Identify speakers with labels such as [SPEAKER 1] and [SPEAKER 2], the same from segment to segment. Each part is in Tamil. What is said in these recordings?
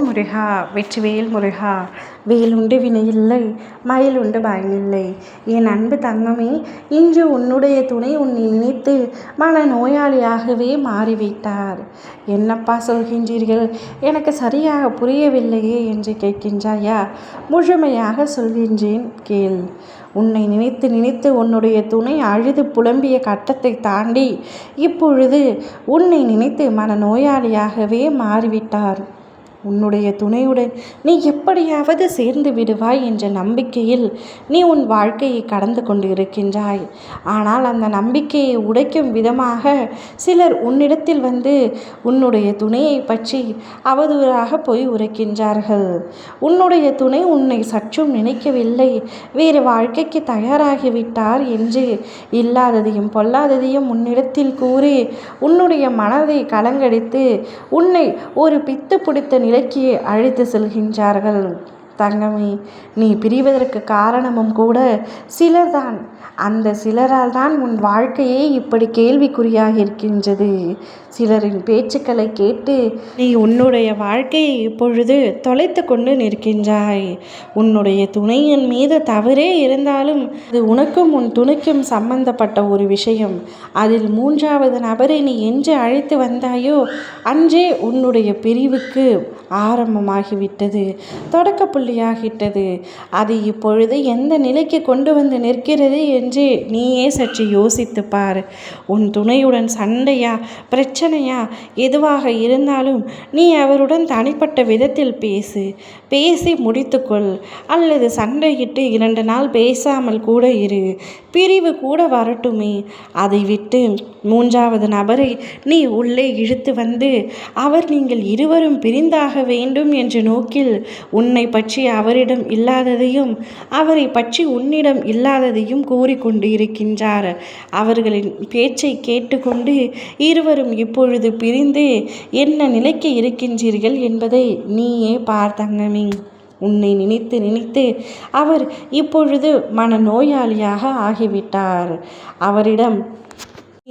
[SPEAKER 1] ஓம் முருகா வெற்றிவேல் முருகா வேலுண்டு வினையில்லை மயிலுண்டு பயனில்லை. என் அன்பு தங்கமே இன்று உன்னுடைய துணை உன்னை நினைத்து மன நோயாளியாகவே மாறிவிட்டார். என்னப்பா சொல்கின்றீர்கள்? எனக்கு சரியாக புரியவில்லையே என்று கேட்கின்றாயா? முழுமையாக சொல்கின்றேன் கேள். உன்னை நினைத்து நினைத்து உன்னுடைய துணை அழுது புலம்பிய கட்டத்தை தாண்டி இப்பொழுது உன்னை நினைத்து மன நோயாளியாகவே மாறிவிட்டார். உன்னுடைய துணையுடன் நீ எப்படியாவது சேர்ந்து விடுவாய் என்ற நம்பிக்கையில் நீ உன் வாழ்க்கையை கடந்து கொண்டு இருக்கின்றாய் ஆனால் அந்த நம்பிக்கையை உடைக்கும் விதமாக சிலர் உன்னிடத்தில் வந்து உன்னுடைய துணையை பற்றி அவதூறாக போய் உரைக்கின்றார்கள். உன்னுடைய துணை உன்னை சற்றும் நினைக்கவில்லை. வேறு வாழ்க்கைக்கு தயாராகிவிட்டார் என்று இல்லாததையும் பொல்லாததையும் உன்னிடத்தில் கூறி உன்னுடைய மனதை கலங்கடித்து உன்னை ஒரு பித்து பிடித்த நிலைக்கு அழைத்து செல்கின்றார்கள். தங்கமே நீ பிரிவதற்கு காரணமும் கூட சிலர்தான். அந்த சிலரால் தான் உன் வாழ்க்கையே இப்படி கேள்விக்குறியாக இருக்கின்றது. சிலரின் பேச்சுக்களை கேட்டு நீ உன்னுடைய வாழ்க்கையை இப்பொழுது தொலைத்து கொண்டு நிற்கின்றாய். உன்னுடைய துணையின் மீது தவறே இருந்தாலும் அது உனக்கும் உன் துணைக்கும் சம்பந்தப்பட்ட ஒரு விஷயம். அதில் மூன்றாவது நபரை நீ என்று அழைத்து வந்தாயோ அன்றே உன்னுடைய பிரிவுக்கு ஆரம்பமாகிவிட்டது தொடக்க புள்ளியாகிட்டது. அது இப்பொழுது எந்த நிலைக்கு கொண்டு வந்து நிற்கிறது என்று நீயே சற்று யோசித்து பார். உன் துணையுடன் சண்டையா பிரச்சனையா எதுவாக இருந்தாலும் நீ அவருடன் தனிப்பட்ட விதத்தில் பேசு. பேசி முடித்துக்கொள். அல்லது சண்டையிட்டு இரண்டு நாள் பேசாமல் கூட இரு. பிரிவு கூட வரட்டுமே. அதை விட்டு மூன்றாவது நபரை நீ உள்ளே இழுத்து வந்து அவர் நீங்கள் இருவரும் பிரிந்தாக வேண்டும் என்ற நோக்கில் உன்னை பற்றி அவரிடம் இல்லாததையும் அவரை பற்றி உன்னிடம் இல்லாததையும் கூறிக்கொண்டு இருக்கின்றார். அவர்களின் பேச்சை கேட்டுக்கொண்டு இருவரும் இப்பொழுது பிரிந்து என்ன நிலைக்கு இருக்கின்றீர்கள் என்பதை நீயே பார்த்தங்கமே உன்னை நினைத்து நினைத்து அவர் இப்பொழுது மனநோயாளியாக ஆகிவிட்டார். அவரிடம்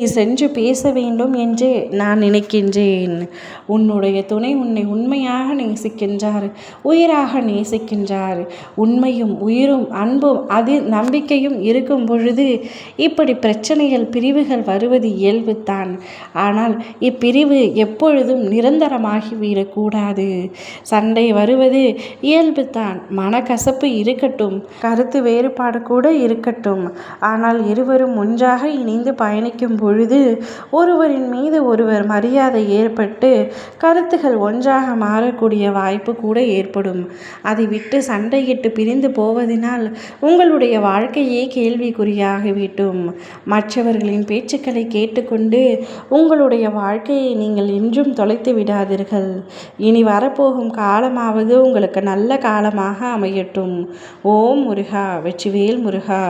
[SPEAKER 1] சென்று பேச வேண்டும் என்று நான் நினைக்கின்றேன். உன்னுடைய துணை உன்னை உண்மையாக நேசிக்கின்றார் உயிராக நேசிக்கின்றார். உண்மையும் உயிரும் அன்பும் அது நம்பிக்கையும் இருக்கும் பொழுது இப்படி பிரச்சனைகள் பிரிவுகள் வருவது இயல்புத்தான் ஆனால் இப்பிரிவு எப்பொழுதும் நிரந்தரமாகிவிடக்கூடாது சண்டை வருவது இயல்புத்தான் மனக்கசப்பு இருக்கட்டும் கருத்து வேறுபாடு கூட இருக்கட்டும். ஆனால் இருவரும் ஒன்றாக இணைந்து பயணிக்கும் பொழுது ஒருவரின் மீது ஒருவர் மரியாதை ஏற்பட்டு கருத்துகள் ஒன்றாக மாறக்கூடிய வாய்ப்பு கூட ஏற்படும். அதை விட்டு சண்டையிட்டு பிரிந்து போவதனால் உங்களுடைய வாழ்க்கையே கேள்விக்குறியாகிவிட்டும் மற்றவர்களின் பேச்சுக்களை கேட்டுக்கொண்டு உங்களுடைய வாழ்க்கையை நீங்கள் என்றும் தொலைத்து விடாதீர்கள். இனி வரப்போகும் காலமாவது உங்களுக்கு நல்ல காலமாக அமையட்டும். ஓம் முருகா வெற்றிவேல் முருகா.